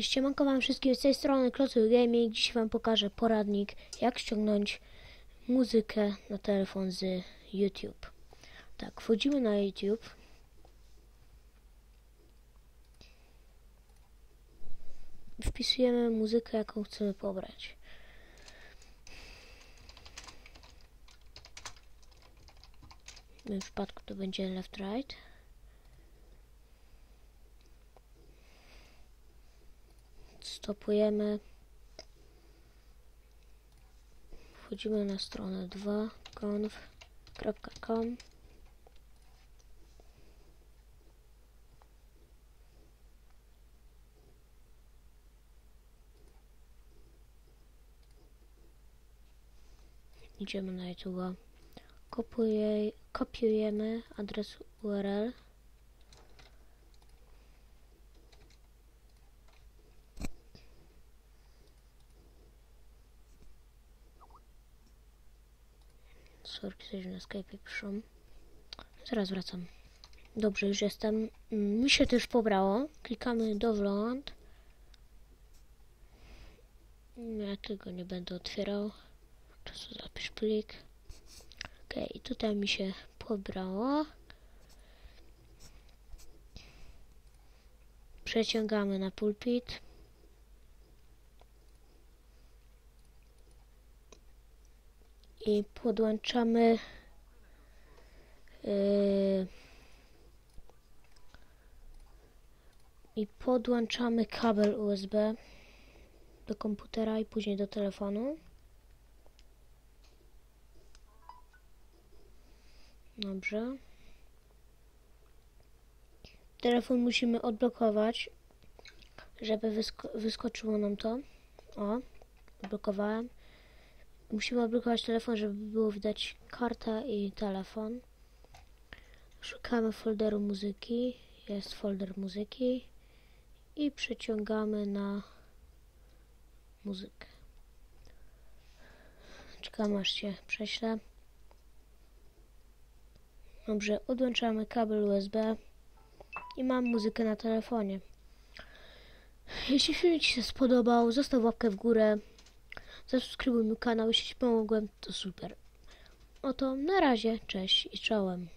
Cześć, siemanko wam wszystkim z tej strony Klocuj Gaming. Dziś wam pokażę poradnik, jak ściągnąć muzykę na telefon z YouTube. Tak, wchodzimy na YouTube. Wpisujemy muzykę, jaką chcemy pobrać. W tym przypadku to będzie left stopujemy. Wchodzimy na stronę 2conf.com idziemy na YouTube kopiuje, kopiujemy adres URL Sorki, coś na Skype piszą. Zaraz wracam. Dobrze, już jestem. Mm, Mi się też pobrało. Klikamy download. Ja tego nie będę otwierał. Czasu zapisz plik. Ok, tutaj mi się pobrało. Przeciągamy na pulpit. I podłączamy yy, i podłączamy kabel USB do komputera i później do telefonu. Dobrze. Telefon musimy odblokować, żeby wysko wyskoczyło nam to. O, odblokowałem. Musimy odblokować telefon, żeby było widać karta i telefon. Szukamy folderu muzyki. Jest folder muzyki. I przeciągamy na muzykę. Czekamy aż się prześle. Dobrze, odłączamy kabel USB i mam muzykę na telefonie. Jeśli film Ci się spodobał, zostaw łapkę w górę. Zasubskrybuj mój kanał, jeśli pomogłem, to super. Oto, na razie, cześć i czołem.